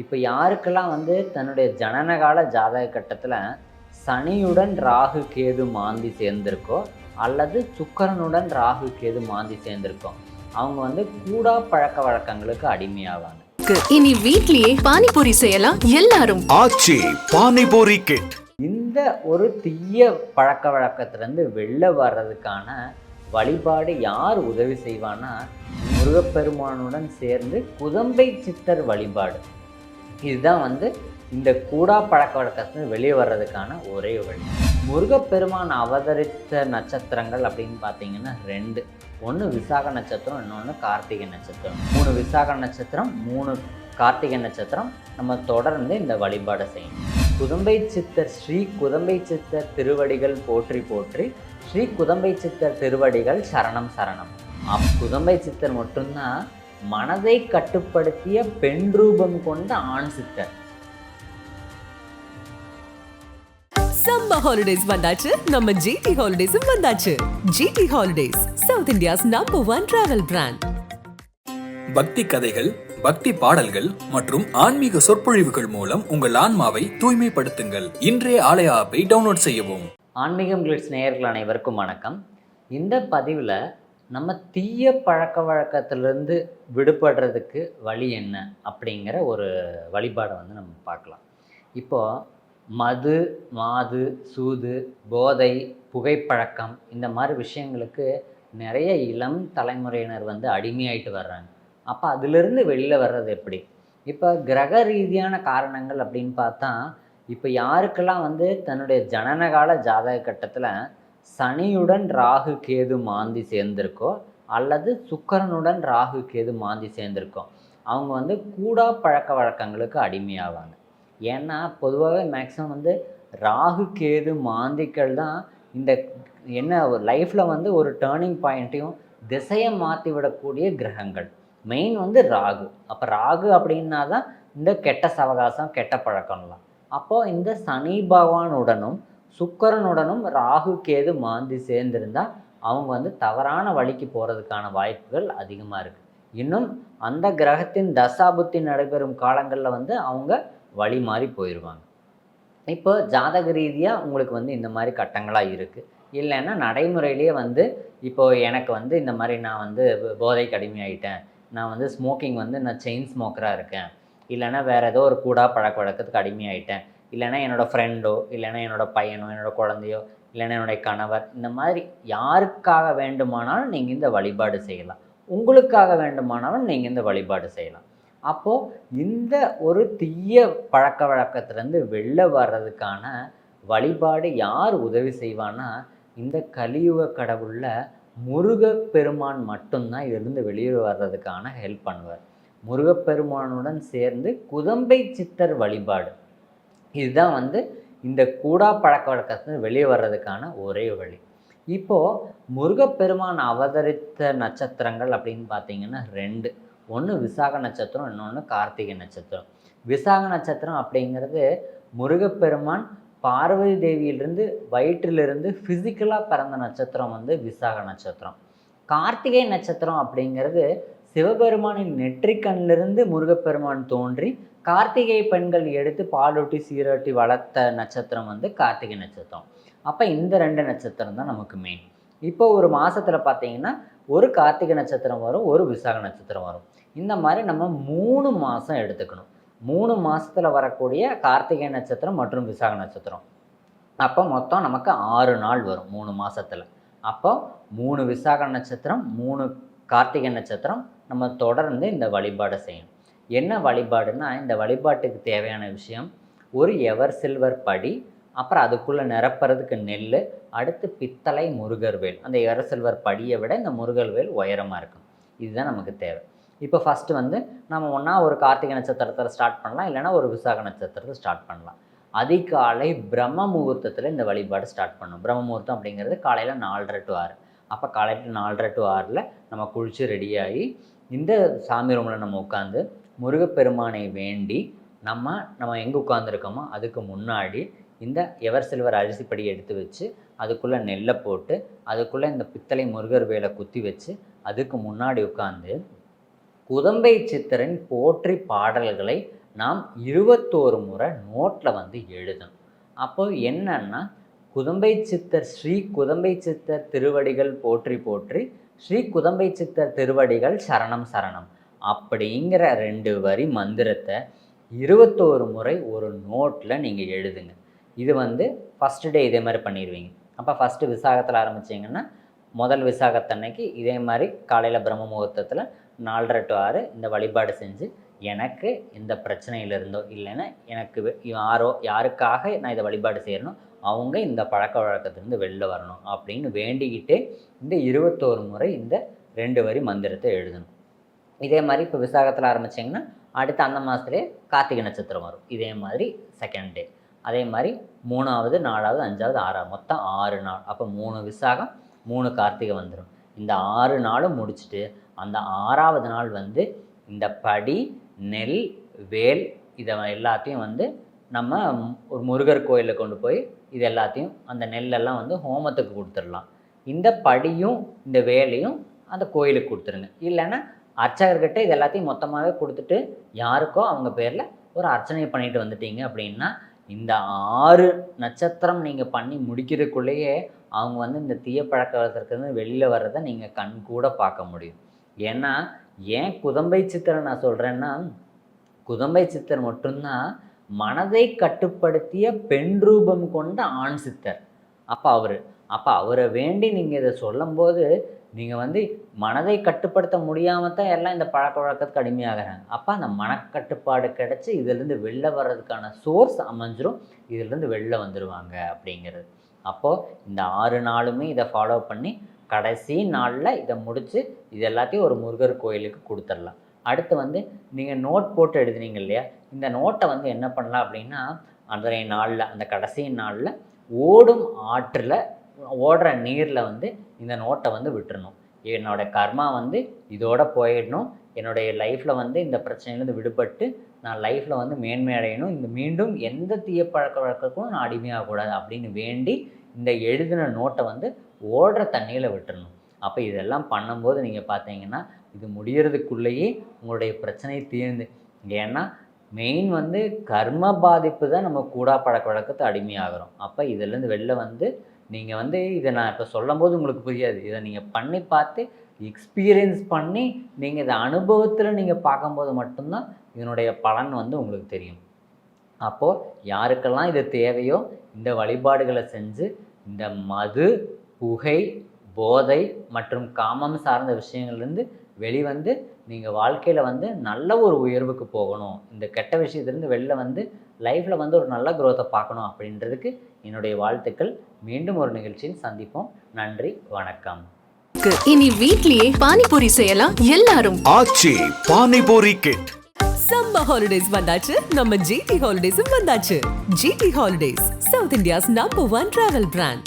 இப்போ யாருக்கெல்லாம் வந்து தன்னுடைய ஜனனகால ஜாதக கட்டத்தில் சனியுடன் ராகு கேது மாந்தி சேர்ந்திருக்கோ அல்லது சுக்கிரனுடன் ராகு கேது மாந்தி சேர்ந்திருக்கோ அவங்க வந்து கூடா பழக்க வழக்கங்களுக்கு அடிமையாவாங்க. இனி வீட்லயே பானிபூரி செய்யலாம் எல்லாரும். ஆச்சி பானிபூரி கிட். இந்த ஒரு தீய பழக்க வழக்கத்திலேருந்து வெளில வர்றதுக்கான வழிபாடு யார் உதவி செய்வான்னா முருகப்பெருமானுடன் சேர்ந்து குதம்பை சித்தர் வழிபாடு. இதுதான் வந்து இந்த கூடா பழக்க வழக்கத்துலேருந்து வெளியே வர்றதுக்கான ஒரே வழி. முருகப்பெருமான் அவதரித்த நட்சத்திரங்கள் அப்படின்னு பார்த்தீங்கன்னா ரெண்டு. ஒன்று விசாக நட்சத்திரம் இன்னொன்று கார்த்திகை நட்சத்திரம். மூணு விசாக நட்சத்திரம் மூணு கார்த்திகை நட்சத்திரம். நம்ம தொடர்ந்து இந்த வழிபாடை செய்யணும். குதம்பை சித்தர் ஸ்ரீ குதம்பை சித்தர் திருவடிகள் போற்றி போற்றி ஸ்ரீ குதம்பை சித்தர் திருவடிகள் சரணம் சரணம். அப் குதம்பை சித்தர் மட்டும்தான் மனதை கட்டுப்படுத்திய பெண் ரூபம் கொண்ட ஆண் சித்தர். சம்மர் ஹாலிடேஸ் வந்தாச்சு. நம்ம ஜிடி ஹாலிடேஸும் வந்தாச்சு. GD holidays south India's number one travel brand பக்தி கதைகள் பக்தி பாடல்கள் மற்றும் ஆன்மீக சொற்பொழிவுகள் மூலம் உங்கள் ஆன்மாவை தூய்மைப்படுத்துங்கள். இன்றைய ஆலய ஆப்பை டவுன்லோட் செய்யவும். ஆன்மீகம் கிளிட்ஸ் நேயர்கள் அனைவருக்கும் வணக்கம். இந்த பதிவில் நம்ம தீய பழக்க வழக்கத்திலிருந்து விடுபடுறதுக்கு வழி என்ன அப்படிங்கிற ஒரு வழிபாடை வந்து நம்ம பார்க்கலாம். இப்போது மது மாது சூது போதை புகைப்பழக்கம் இந்த மாதிரி விஷயங்களுக்கு நிறைய இளம் தலைமுறையினர் வந்து அடிமையாயிட்டு வர்றாங்க. அப்போ அதிலிருந்து வெளியில் வர்றது எப்படி? இப்போ கிரக ரீதியான காரணங்கள் அப்படின்னு பார்த்தா இப்போ யாருக்கெல்லாம் வந்து தன்னுடைய ஜனனகால ஜாதக கட்டத்தில் சனியுடன் ராகு கேது மாந்தி சேர்ந்திருக்கோ அல்லது சுக்கரனுடன் ராகு கேது மாந்தி சேர்ந்திருக்கோ அவங்க வந்து கூடா பழக்க வழக்கங்களுக்கு அடிமையாவாங்க. ஏன்னா பொதுவாகவே மேக்ஸிமம் வந்து ராகு கேது மாந்திக்கள் தான் இந்த என்ன ஒரு லைஃப்பில் வந்து ஒரு டேர்னிங் பாயிண்ட்டையும் திசையை மாற்றி விடக்கூடிய கிரகங்கள். மெயின் வந்து ராகு. அப்போ ராகு அப்படின்னா தான் இந்த கெட்ட சவகாசம் கெட்ட பழக்கம்லாம். அப்போது இந்த சனி பகவானுடனும் சுக்கரனுடனும் ராகு கேது மாந்தி சேர்ந்திருந்தால் அவங்க வந்து தவறான வழிக்கு போகிறதுக்கான வாய்ப்புகள் அதிகமாக இருக்குது இன்னும் அந்த கிரகத்தின் தசாபுத்தி நடைபெறும் காலங்களில் வந்து அவங்க வழி மாறி போயிடுவாங்க இப்போ ஜாதக ரீதியாக உங்களுக்கு வந்து இந்த மாதிரி கட்டங்களாக இருக்குது இல்லைன்னா நடைமுறையிலேயே வந்து இப்போ எனக்கு வந்து இந்த மாதிரி நான் வந்து போதைக்கு அடிமையாயிட்டேன் நான் வந்து ஸ்மோக்கிங் வந்து நான் செயின் ஸ்மோக்கராக இருக்கேன். இல்லைன்னா வேறு ஏதோ ஒரு கூடா பழக்க வழக்கத்துக்கு அடிமையாயிட்டேன். இல்லைன்னா என்னோடய ஃப்ரெண்டோ இல்லைன்னா என்னோடய பையனோ என்னோட குழந்தையோ இல்லைன்னா என்னுடைய கணவர் இந்த மாதிரி யாருக்காக வேண்டுமானாலும் நீங்கள் இந்த வழிபாடு செய்யலாம். உங்களுக்காக வேண்டுமானாலும் நீங்கள் இந்த வழிபாடு செய்யலாம். அப்போது இந்த ஒரு தீய பழக்க வழக்கத்துலேருந்து வெளில வர்றதுக்கான வழிபாடு யார் உதவி செய்வான்னா இந்த கலியுக கடவுளில் முருகப்பெருமான் மட்டும்தான் இதிலிருந்து வெளியே வர்றதுக்கான ஹெல்ப் பண்ணுவார். முருகப்பெருமானுடன் சேர்ந்து குதம்பை சித்தர் வழிபாடு. இதுதான் வந்து இந்த கூடா பழக்க வழக்கத்துலேருந்து வெளியே வர்றதுக்கான ஒரே வழி. இப்போது முருகப்பெருமான் அவதரித்த நட்சத்திரங்கள் அப்படின்னு பார்த்தீங்கன்னா ரெண்டு. ஒன்று விசாக நட்சத்திரம் இன்னொன்று கார்த்திகை நட்சத்திரம். விசாக நட்சத்திரம் அப்படிங்கிறது முருகப்பெருமான் பார்வதி தேவியிலிருந்து வயிற்றிலிருந்து ஃபிசிக்கலாக பிறந்த நட்சத்திரம் வந்து விசாக நட்சத்திரம். கார்த்திகை நட்சத்திரம் அப்படிங்கிறது சிவபெருமானின் நெற்றிக்கண்ணிலிருந்து முருகப்பெருமான் தோன்றி கார்த்திகை பெண்கள் எடுத்து பாலூட்டி சீராட்டி வளர்த்த நட்சத்திரம் வந்து கார்த்திகை நட்சத்திரம். அப்போ இந்த ரெண்டு நட்சத்திரம் தான் நமக்கு மெயின் இப்போ ஒரு மாதத்தில் பார்த்தீங்கன்னா ஒரு கார்த்திகை நட்சத்திரம் வரும் ஒரு விசாக நட்சத்திரம் வரும். இந்த மாதிரி நம்ம மூணு மாதம் எடுத்துக்கணும். மூணு மாதத்தில் வரக்கூடிய கார்த்திகை நட்சத்திரம் மற்றும் விசாக நட்சத்திரம். அப்போ மொத்தம் நமக்கு ஆறு நாள் வரும் மூணு மாதத்தில் அப்போ மூணு விசாக நட்சத்திரம் மூணு கார்த்திகை நட்சத்திரம் நம்ம தொடர்ந்து இந்த வழிபாடை செய்யணும். என்ன வழிபாடுனா இந்த வழிபாட்டுக்கு தேவையான விஷயம் ஒரு எவர் சில்வர் படி அப்புறம் அதுக்குள்ளே நிரப்புறதுக்கு நெல் அடுத்து பித்தளை முருகர் வேல். அந்த எவர் சில்வர் படியை விட இந்த முருகர் வேல் உயரமாக இருக்கும். இதுதான் நமக்கு தேவை. இப்போ ஃபஸ்ட்டு வந்து நம்ம ஒன்றா ஒரு கார்த்திகை நட்சத்திரத்தில் ஸ்டார்ட் பண்ணலாம் இல்லைன்னா ஒரு விசாக நட்சத்திரத்தை ஸ்டார்ட் பண்ணலாம். அதிகாலை பிரம்ம முகூர்த்தத்தில் இந்த வழிபாடு ஸ்டார்ட் பண்ணணும். பிரம்ம முகூர்த்தம் அப்படிங்கிறது காலையில் நாலரை டு ஆறு. அப்போ காலையில் நாலரை டு ஆறில் நம்ம குளித்து ரெடியாகி இந்த சாமி ரூமில் நம்ம உட்காந்து முருகப்பெருமானை வேண்டி நம்ம நம்ம எங்கே உட்காந்துருக்கோமோ அதுக்கு முன்னாடி இந்த எவர் சில்வர் அரிசிப்படி எடுத்து வச்சு அதுக்குள்ளே நெல்லை போட்டு அதுக்குள்ளே இந்த பித்தளை முருகர் வேலை குத்தி வச்சு அதுக்கு முன்னாடி உட்காந்து குதம்பை சித்தரின் போற்றி பாடல்களை நாம் இருபத்தோரு முறை நோட்டில் வந்து எழுதணும். அப்போது என்னன்னா குதம்பை சித்தர் ஸ்ரீ குதம்பை சித்தர் திருவடிகள் போற்றி போற்றி ஸ்ரீ குதம்பை சித்தர் திருவடிகள் சரணம் சரணம். அப்படிங்கிற ரெண்டு வரி மந்திரத்தை இருபத்தோரு முறை ஒரு நோட்டில் நீங்கள் எழுதுங்க. இது வந்து ஃபஸ்ட்டு டே இதே மாதிரி பண்ணிடுவீங்க அப்போ ஃபஸ்ட்டு விசாகத்தில் ஆரம்பிச்சிங்கன்னா முதல் விசாகத்தன்னைக்கு இதே மாதிரி காலையில் பிரம்ம முகூர்த்தத்தில் நாலரை டு ஆறு இந்த வழிபாடு செஞ்சு எனக்கு இந்த பிரச்சனையில இருந்தோ இல்லைன்னா எனக்கு யாரோ யாருக்காக நான் இதை வழிபாடு செய்யணும் அவங்க இந்த பழக்க வழக்கத்திலேருந்து வெளில வரணும் அப்படின்னு வேண்டிக்கிட்டே இந்த இருபத்தோரு முறை இந்த ரெண்டு வரி மந்திரத்தை எழுதணும். இதே மாதிரி இப்போ விசாகத்தில் ஆரம்பிச்சிங்கன்னா அடுத்து அந்த மாதத்துலேயே கார்த்திகை நட்சத்திரம் வரும். இதே மாதிரி செகண்ட் டே அதே மாதிரி மூணாவது நாலாவது அஞ்சாவது ஆறாவது மொத்தம் ஆறு நாள். அப்போ மூணு விசாகம் மூணு கார்த்திகை வந்துடும் இந்த ஆறு நாளும் முடிச்சுட்டு அந்த ஆறாவது நாள் வந்து இந்த படி நெல் வேல் இதை எல்லாத்தையும் வந்து நம்ம ஒரு முருகர் கோயிலில் கொண்டு போய் இது எல்லாத்தையும் அந்த நெல்லெல்லாம் வந்து ஹோமத்துக்கு கொடுத்துடலாம். இந்த படியும் இந்த வேலையும் அந்த கோயிலுக்கு கொடுத்துருங்க. இல்லைன்னா அர்ச்சகர்கிட்ட இது எல்லாத்தையும் மொத்தமாகவே கொடுத்துட்டு யாருக்கோ அவங்க பேரில் ஒரு அர்ச்சனை பண்ணிட்டு வந்துட்டீங்க அப்படின்னா இந்த ஆறு நட்சத்திரம் நீங்கள் பண்ணி முடிக்கிறதுக்குள்ளேயே அவங்க வந்து இந்த தீய பழக்க வழக்கத்துலேருந்து வெளியில் வர்றதை நீங்கள் கண் கூட பார்க்க முடியும். ஏன்னா ஏன் குதம்பை சித்திரை நான் சொல்கிறேன்னா குதம்பை சித்திரை மட்டும்தான் மனதை கட்டுப்படுத்திய பெண் ரூபம் கொண்ட ஆண் சித்தர். அப்போ அவர் அப்போ அவரை வேண்டி நீங்கள் இதை சொல்லும்போது நீங்கள் வந்து மனதை கட்டுப்படுத்த முடியாமல் தான் எல்லாம் இந்த பழக்க வழக்கத்துக்கு அடிமையாகிறாங்க. அப்போ அந்த மனக்கட்டுப்பாடு கிடச்சி இதுலேருந்து வெளில வர்றதுக்கான சோர்ஸ் அமைஞ்சிரும். இதுலேருந்து வெளில வந்துடுவாங்க அப்படிங்கிறது. அப்போது இந்த ஆறு நாளுமே இதை ஃபாலோ பண்ணி கடைசி நாளில் இதை முடித்து இது எல்லாத்தையும் ஒரு முருகர் கோயிலுக்கு கொடுத்துடலாம். அடுத்து வந்து நீங்கள் நோட் போட்டு எழுதுனீங்க இல்லையா? இந்த நோட்டை வந்து என்ன பண்ணலாம் அப்படின்னா அன்றைய நாளில் அந்த கடைசி நாளில் ஓடும் ஆற்றில் ஓடுற நீரில் வந்து இந்த நோட்டை வந்து விட்டுறணும். என்னோட கர்மா வந்து இதோட போயிடணும். என்னுடைய லைஃப்பில் வந்து இந்த பிரச்சனையிலேருந்து விடுபட்டு நான் லைஃப்பில் வந்து மேன்மை அடையணும். இந்த மீண்டும் எந்த தீய பழக்க வழக்கக்கும் நான் அடிமையாகக்கூடாது அப்படின்னு வேண்டி இந்த எழுதின நோட்டை வந்து ஓடுற தண்ணியில் விட்டுறணும். அப்போ இதெல்லாம் பண்ணும்போது நீங்கள் பார்த்தீங்கன்னா இது முடிகிறதுக்குள்ளேயே உங்களுடைய பிரச்சனை தீர்ந்து. ஏன்னா மெயின் வந்து கர்ம பாதிப்பு தான் நம்ம கூடா பழக்க வழக்கத்தை அடிமையாகிறோம். அப்போ இதுலேருந்து வெளில வந்து நீங்கள் வந்து இதை நான் இப்போ சொல்லும் போது உங்களுக்கு புரியாது. இதை நீங்கள் பண்ணி பார்த்து எக்ஸ்பீரியன்ஸ் பண்ணி நீங்கள் இதை அனுபவத்தில் நீங்கள் பார்க்கும்போது மட்டும்தான் இதனுடைய பலன் வந்து உங்களுக்கு தெரியும். அப்போது யாருக்கெல்லாம் இது தேவையோ இந்த வழிபாடுகளை செஞ்சு இந்த மது புகை போதை மற்றும் காமம் சார்ந்த விஷயங்கள்லேருந்து வெளிவந்து நீங்கள் வாழ்க்கையில் வந்து நல்ல ஒரு உயர்வுக்கு போகணும். இந்த கெட்ட விஷயத்துலேருந்து வெளில வந்து லைஃப்பில் வந்து ஒரு நல்ல growth-அ பார்க்கணும் அப்படின்றதுக்கு என்னுடைய வாழ்த்துக்கள். மீண்டும் ஒரு நிகழ்ச்சியில் சந்திப்போம். நன்றி வணக்கம். இனி வீட்லயே பானிபூரி செய்யலாம் எல்லாரும். Aachi panipuri kit summer holidays வந்தாச்சு. நம்ம ஜிடி ஹாலிடேஸும் வந்தாச்சு. GD holidays south India's number one travel brand